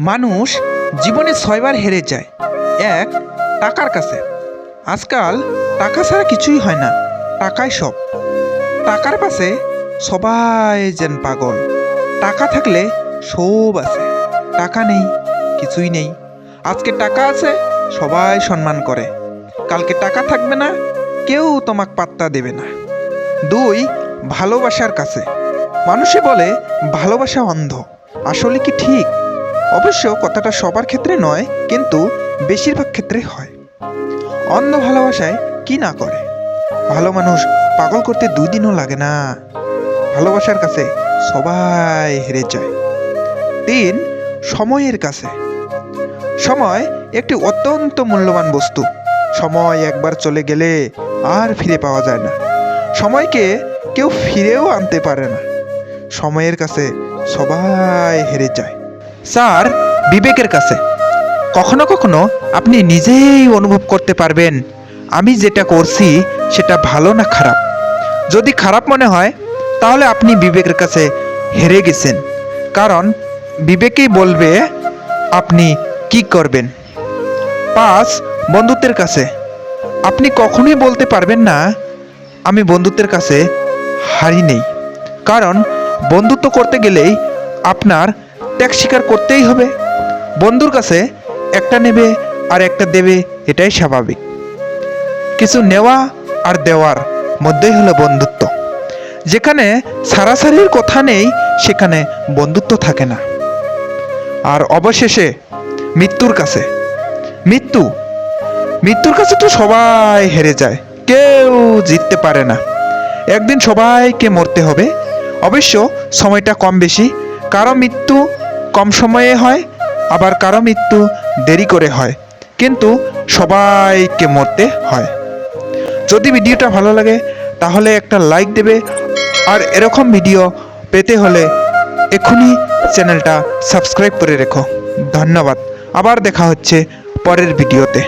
মানুষ জীবনে ছয়বার হেরে যায়। এক, টাকার কাছে। আজকাল টাকা ছাড়া কিছুই হয় না, টাকাই সব। টাকার পাশে সবাই যেন পাগল। টাকা থাকলে সব আছে। টাকা নেই, কিছুই নেই। আজকে টাকা আছে, সবাই সম্মান করে। কালকে টাকা থাকবে না, কেউ তোমাক পাত্তা দেবে না। দুই, ভালোবাসার কাছে। মানুষে বলে, ভালোবাসা অন্ধ। আসলে কি ঠিক? অবশ্য কথাটা সবার ক্ষেত্রে নয়, কিন্তু বেশিরভাগ ক্ষেত্রে হয়। অন্ধ ভালোবাসায় কি না করে? ভালো মানুষ পাগল করতে দুই দিনও লাগে না। ভালোবাসার কাছে সবাই হেরে যায়। তিন, সময়ের কাছে। সময় একটি অত্যন্ত মূল্যবান বস্তু। সময় একবার চলে গেলে আর ফিরে পাওয়া যায় না। সময়কে কেউ ফিরেও আনতে পারে না। সময়ের কাছে সবাই হেরে যায়। স্যার, বিবেকের কাছে। কখনো কখনো আপনি নিজেই অনুভব করতে পারবেন, আমি যেটা করছি সেটা ভালো না খারাপ। যদি খারাপ মনে হয়, তাহলে আপনি বিবেকের কাছে হেরে গেছেন। কারণ বিবেকেই বলবে, আপনি কি করবেন? পাঁচ, বন্ধুত্বের কাছে। আপনি কখনোই বলতে পারবেন না, আমি বন্ধুত্বের কাছে হারি নেই। কারণ বন্ধুত্ব করতে গেলেই আপনার ত্যাগ স্বীকার করতেই হবে। বন্ধুর কাছে একটা নেবে আর একটা দেবে, এটাই স্বাভাবিক। কিছু নেওয়া আর দেওয়ার মধ্যেই হলো বন্ধুত্ব। যেখানে সারাসারির কথা নেই, সেখানে বন্ধুত্ব থাকে না। আর অবশেষে মৃত্যুর কাছে। মৃত্যু। মৃত্যুর কাছে তো সবাই হেরে যায়, কেউ জিততে পারে না। একদিন সবাইকে মরতে হবে। অবশ্য সময়টা কম বেশি কারও মৃত্যু কম সময়ে হয়, আবার কারও মৃত্যু দেরি করে হয়, কিন্তু সবাইকে মরতে হয়। যদি ভিডিওটা ভালো লাগে, তাহলে একটা লাইক দেবে, আর এরকম ভিডিও পেতে হলে এক্ষুনি চ্যানেলটা সাবস্ক্রাইব করে রেখো। ধন্যবাদ। আবার দেখা হচ্ছে পরের ভিডিওতে।